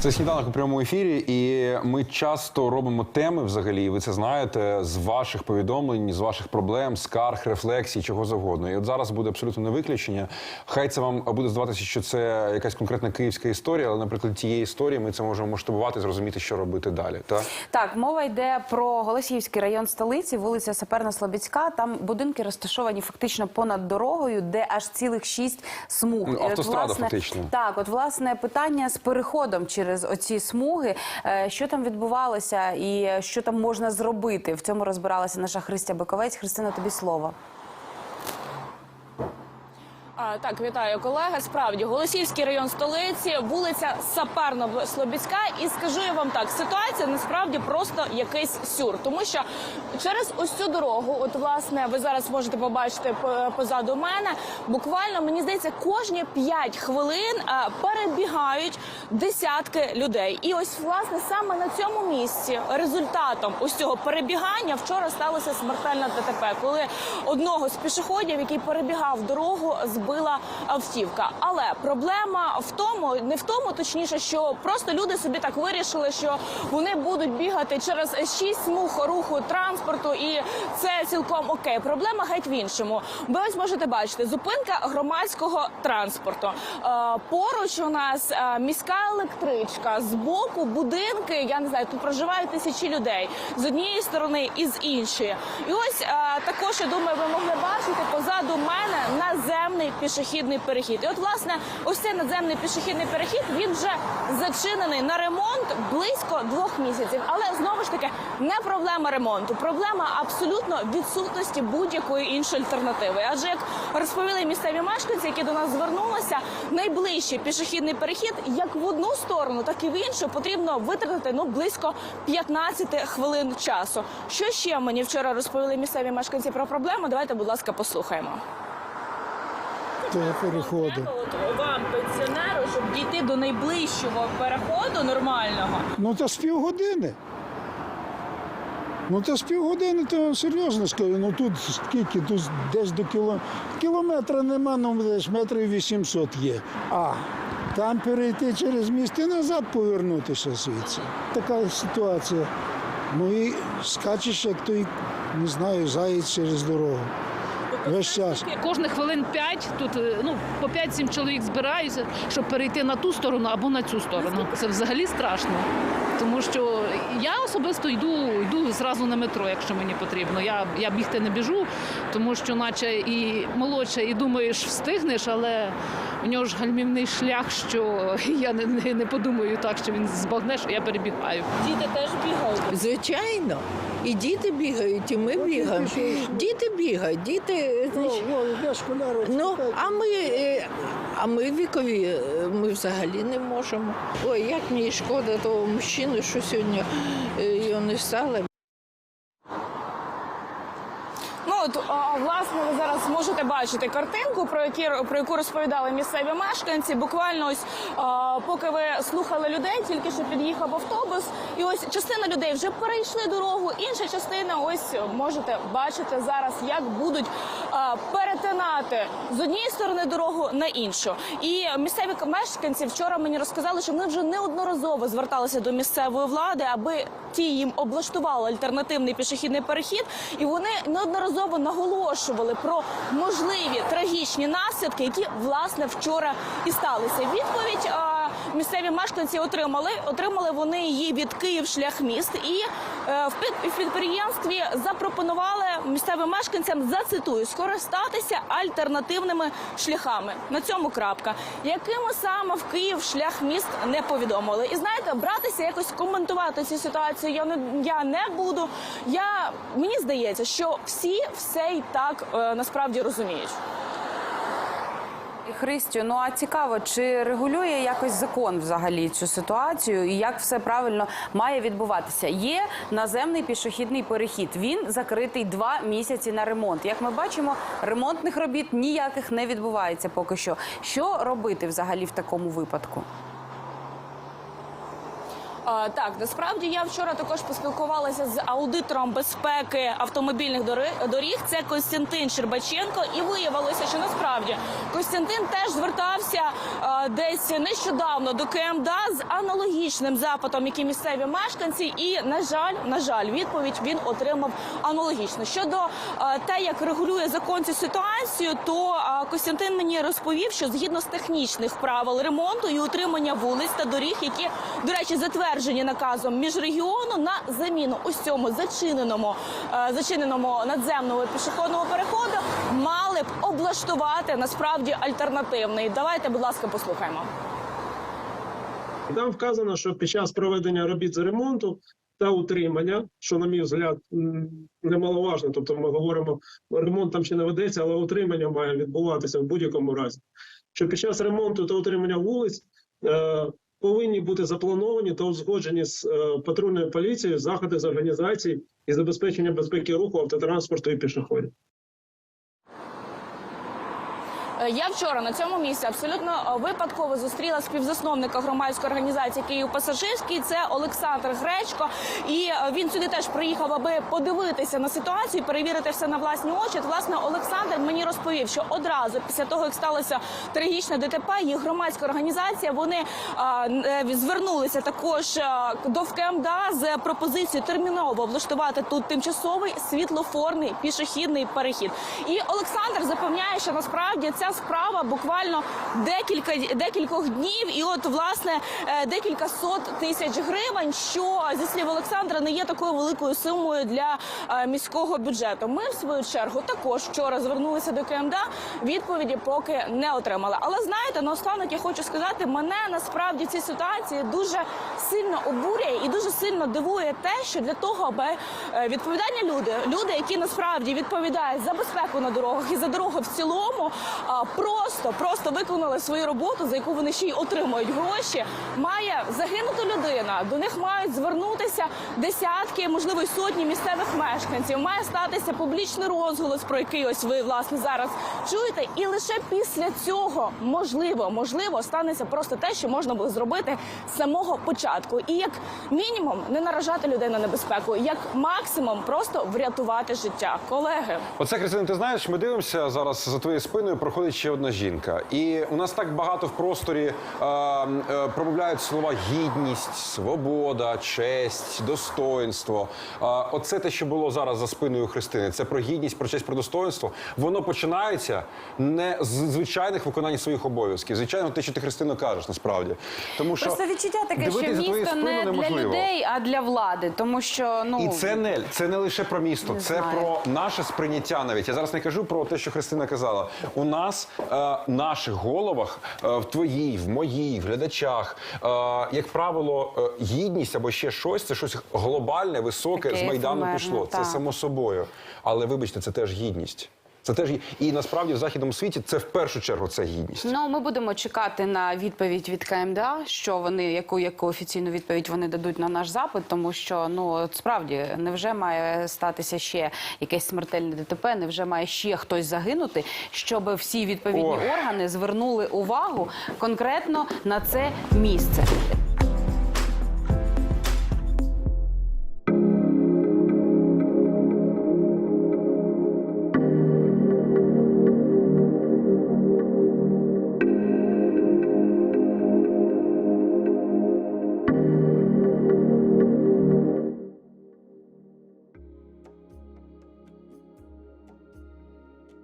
Це сніданок у прямому ефірі, і ми часто робимо теми взагалі. і Ви це знаєте з ваших повідомлень, з ваших проблем, скарг, рефлексій, чого завгодно. І от зараз буде абсолютно не виключення. Хай це вам буде здаватися, що це якась конкретна київська історія, але, наприклад, тієї історії ми це можемо масштабувати, зрозуміти, що робити далі. Так? Так, мова йде про Голосіївський район столиці, вулиця Саперно-Слобідська. Там будинки розташовані фактично понад дорогою, де аж цілих шість смуг. І от, автострада фактично. Так, от власне питання з переходом через оці смуги. Е, Що там відбувалося і що там можна зробити? В цьому розбиралася наша Христя Биковець. Христина, тобі слово. А, так, вітаю колеги. Справді Голосіївський район столиці, вулиця Саперно-Слобідська. І скажу я вам так, ситуація насправді просто якийсь сюр, тому що через ось цю дорогу, от власне, ви зараз можете побачити по- позаду мене. Буквально мені здається, кожні 5 хвилин перебігають десятки людей. І ось власне саме на цьому місці результатом ось цього перебігання вчора сталося смертельна ДТП, коли одного з пішоходів, який перебігав дорогу, збила автівка. Але проблема в тому, не в тому, точніше, що просто люди собі так вирішили, що вони будуть бігати через шість смуг руху транспорту, і це цілком окей. Проблема геть в іншому. Ви ось можете бачити зупинка громадського транспорту. Е, поруч у нас е, міська електричка, з боку будинки. Я не знаю, тут проживають тисячі людей з однієї сторони і з іншої. І ось е, також я думаю, ви могли бачити позаду мене наземний пішохідний перехід. І от власне ось цей надземний пішохідний перехід він вже зачинений на ремонт близько двох місяців. Але знову ж таки не проблема ремонту, проблема абсолютно відсутності будь-якої іншої альтернативи. Адже як розповіли місцеві мешканці, які до нас звернулися, найближчий пішохідний перехід як в одну сторону, так і в іншу потрібно витратити ну близько 15 хвилин часу. Що ще мені вчора розповіли місцеві мешканці про проблему? Давайте, будь ласка, послухаємо. То я переходу. Вам, пенсіонеру, щоб дійти до найближчого переходу нормального. Ну та з півгодини. Ну та з півгодини, то серйозно скажу. Ну тут скільки, тут десь до кіло... кілометра нема, ну десь метрів 800 є. А там перейти через міст і назад повернутися звідси. Така ситуація. Ну і скачеш, як той, не знаю, заєць через дорогу. Весь час. Кожних хвилин 5 тут е, ну по 5-7 чоловік збираються, щоб перейти на ту сторону або на цю сторону. Це взагалі страшно. Тому що я особисто йду, йду зразу на метро, якщо мені потрібно. Я, я бігти не біжу, тому що, наче і молодше, і думаєш, встигнеш, але у нього ж гальмівний шлях, що я не, не, не подумаю так, що він збагне, що я перебігаю. Діти теж бігають. Звичайно. І діти бігають, і ми бігаємо. Діти бігають, діти. Ну, а ми, е, а ми вікові, е, ми взагалі не можемо. Ой, як мені шкода того мужчини, що сьогодні е, його не стало. Ну от власне ви зараз можете бачити картинку, про які про яку розповідали місцеві мешканці. Буквально ось а, поки ви слухали людей, тільки що під'їхав автобус, і ось частина людей вже перейшли дорогу. Інша частина, ось можете бачити зараз, як будуть а, перетинати з однієї сторони дорогу на іншу. І місцеві мешканці вчора мені розказали, що вони вже неодноразово зверталися до місцевої влади, аби ті їм облаштували альтернативний пішохідний перехід, і вони неодноразово наголошували про можливі трагічні наслідки, які власне вчора і сталися. Відповідь місцеві мешканці отримали. Отримали вони її від Київшляхміст, і е, в підприємстві запропонували місцевим мешканцям зацитую скористатися альтернативними шляхами. На цьому крапка. Якими саме в Київ шлях міст не повідомили. І знаєте, братися якось коментувати цю ситуацію я не я не буду. Я мені здається, що всі все і так е, насправді розуміють. Христю, ну а цікаво, чи регулює якось закон взагалі цю ситуацію і як все правильно має відбуватися? Є наземний пішохідний перехід. Він закритий два місяці на ремонт. Як ми бачимо, ремонтних робіт ніяких не відбувається поки що. Що робити взагалі в такому випадку? Так, насправді я вчора також поспілкувалася з аудитором безпеки автомобільних доріг. Це Костянтин Щербаченко, і виявилося, що насправді Костянтин теж звертався десь нещодавно до КМДА з аналогічним запитом, як і місцеві мешканці. І на жаль, на жаль, відповідь він отримав аналогічно. Щодо те, як регулює закон цю ситуацію, то Костянтин мені розповів, що згідно з технічних правил ремонту і утримання вулиць та доріг, які, до речі, затверджені наказом міжрегіону на заміну ось цьому зачиненому, е, зачиненому надземному пішохідному переходу, мали б облаштувати насправді альтернативний. Давайте, будь ласка, послухаємо. Там вказано, що під час проведення робіт з ремонту та утримання, що, на мій взгляд, немаловажно. Тобто, ми говоримо, ремонт там ще не ведеться, але утримання має відбуватися в будь-якому разі. Що під час ремонту та утримання вулиць е, повинні бути заплановані та узгоджені з е, патрульною поліцією заходи з організації і забезпечення безпеки руху автотранспорту і пішоходів. Е, Я вчора на цьому місці абсолютно е, випадково зустріла співзасновника громадської організації Київ Пасажирський. Це Олександр Гречко. І е, він сюди теж приїхав, аби подивитися на ситуацію, перевірити все на власні очі. Власне, Олександр мені розповів, що одразу після того, як сталося трагічне ДТП, їх громадська організація вони е, звернулися також до ВКМДА з пропозицією терміново облаштувати тут тимчасовий світлофорний пішохідний перехід. І Олександр запевняє, що насправді ця справа буквально декілька декількох днів, і от власне е, декілька сот тисяч гривень, що зі слів Олександра не є такою великою сумою для е, міського бюджету. Ми в свою чергу також вчора звернулися до КМДА. Відповіді поки не отримали. Але знаєте, наостанок я хочу сказати, мене насправді ці ситуації дуже сильно обурює і дуже сильно дивує те, що для того, аби е, відповідальні люди, люди, які насправді відповідають за безпеку на дорогах і за дороги в цілому, просто просто виконали свою роботу, за яку вони ще й отримують гроші. Має загинути людина. До них мають звернутися десятки, можливо, й сотні місцевих мешканців. Має статися публічний розголос, про який ось ви власне зараз чуєте. І лише після цього можливо, можливо, станеться просто те, що можна було зробити з самого початку. І як мінімум не наражати людей на небезпеку, як максимум просто врятувати життя. Колеги. Оце Христина, ти знаєш, ми дивимося зараз за твоєю спиною. Проходить ще одна жінка, і у нас так багато в просторі е, е, промовляють слова гідність, свобода, честь, достоинство. Е, оце те, що було зараз за спиною Христини. Це про гідність, про честь, про достоинство. Воно починається не з звичайних виконань своїх обов'язків. Звичайно, те, що ти Христина кажеш, насправді. Тому що Просто відчуття таке, що місто не для неможливо. людей, а для влади. Тому що ну І це не це не лише про місто, Не це знаю. про наше сприйняття. Навіть я зараз не кажу про те, що Христина казала. У нас е, в наших головах, е, в твоїй, в моїй, в глядачах, е, як правило, гідність або ще щось це щось глобальне, високе Таке з майдану ефемерне, пішло. Це так. само собою. Але вибачте, це теж гідність. Це теж і насправді в західному світі це в першу чергу це гідність. Ну, ми будемо чекати на відповідь від КМДА, що вони яку яку офіційну відповідь вони дадуть на наш запит, тому що ну справді невже має статися ще якесь смертельне ДТП, невже має ще хтось загинути, щоб всі відповідні Ой. органи звернули увагу конкретно на це місце.